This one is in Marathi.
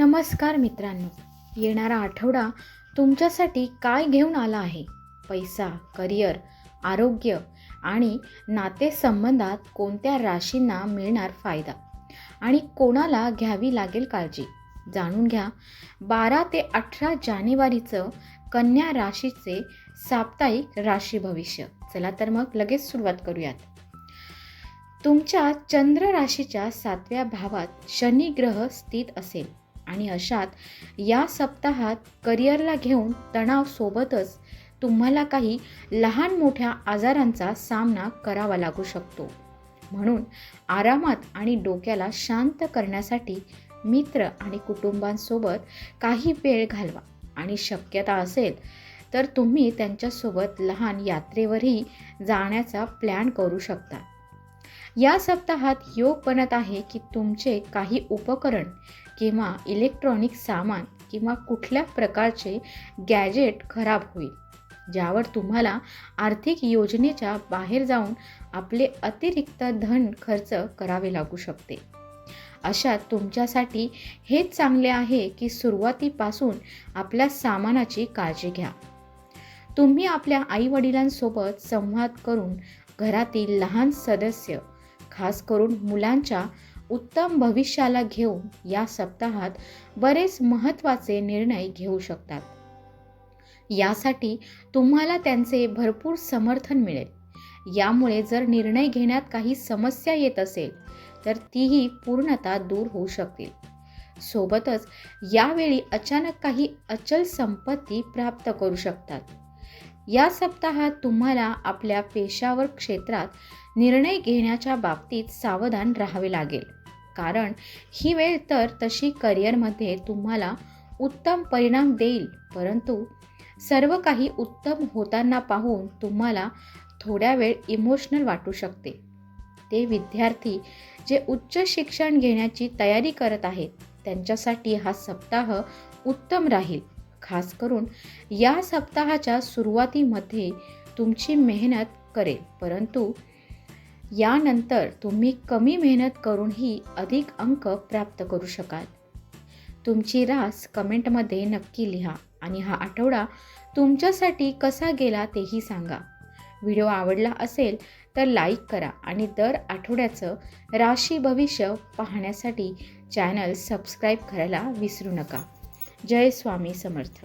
नमस्कार मित्रांनो. येणारा आठवडा तुमच्यासाठी काय घेऊन आला आहे? पैसा करिअर आरोग्य आणि नातेसंबंधात कोणत्या राशींना मिळणार फायदा? आणि कोणाला घ्यावी लागेल काळजी? जाणून घ्या. बारा ते अठरा जानेवारीचं कन्या राशीचे साप्ताहिक राशी भविष्य. चला तर मग लगेच सुरुवात करूयात. तुमच्या चंद्र राशीच्या सातव्या भावात शनी ग्रह स्थित असेल. आणि अशात या सप्ताहात करिअरला घेऊन तणाव सोबतच तुम्हाला काही लहान मोठ्या आजारांचा सामना करावा लागू शकतो. म्हणून आरामात आणि डोक्याला शांत करण्यासाठी मित्र आणि कुटुंबांसोबत काही वेळ घालवा. आणि शक्यता असेल तर तुम्ही त्यांच्यासोबत लहान यात्रेवरही जाण्याचा प्लॅन करू शकता. या सप्ताहात योग बनत आहे की तुमचे काही उपकरण किंवा इलेक्ट्रॉनिक सामान किंवा कुठल्या प्रकारचे गॅजेट खराब होईल ज्यावर तुम्हाला आर्थिक योजनेच्या बाहेर जाऊन आपले अतिरिक्त धन खर्च करावे लागू शकते. अशा तुमच्यासाठी हेच चांगले आहे की सुरुवातीपासून आपल्या सामानाची काळजी घ्या. तुम्ही आपल्या आईवडिलांसोबत संवाद करून घरातील लहान सदस्य खास करून मुलांच्या उत्तम भविष्याला घेऊन या सप्ताहात बरेच महत्त्वाचे निर्णय घेऊ शकतात. यासाठी तुम्हाला त्यांचे भरपूर समर्थन मिळेल. यामुळे जर निर्णय घेण्यात काही समस्या येत असेल तर तीही पूर्णतः दूर होऊ शकतील. सोबतच यावेळी अचानक काही अचल संपत्ती प्राप्त करू शकतात. या सप्ताहात तुम्हाला आपल्या पेशावर क्षेत्रात निर्णय घेण्याच्या बाबतीत सावधान राहावे लागेल. कारण ही वेळ तर तशी करिअरमध्ये तुम्हाला उत्तम परिणाम देईल परंतु सर्व काही उत्तम होताना पाहून तुम्हाला थोड्या वेळ इमोशनल वाटू शकते. ते विद्यार्थी जे उच्च शिक्षण घेण्याची तयारी करत आहेत त्यांच्यासाठी हा सप्ताह उत्तम राहील. खास करून या सप्ताहाच्या सुरुवातीमध्ये तुमची मेहनत करेल. परंतु यानंतर तुम्ही कमी मेहनत करूनही अधिक अंक प्राप्त करू शकाल. तुमची रास कमेंटमध्ये नक्की लिहा आणि हा आठवडा तुमच्यासाठी कसा गेला तेही सांगा. व्हिडिओ आवडला असेल तर लाईक करा आणि दर आठवड्याचं राशी भविष्य पाहण्यासाठी चॅनल सबस्क्राईब करायला विसरू नका. जय स्वामी समर्थ.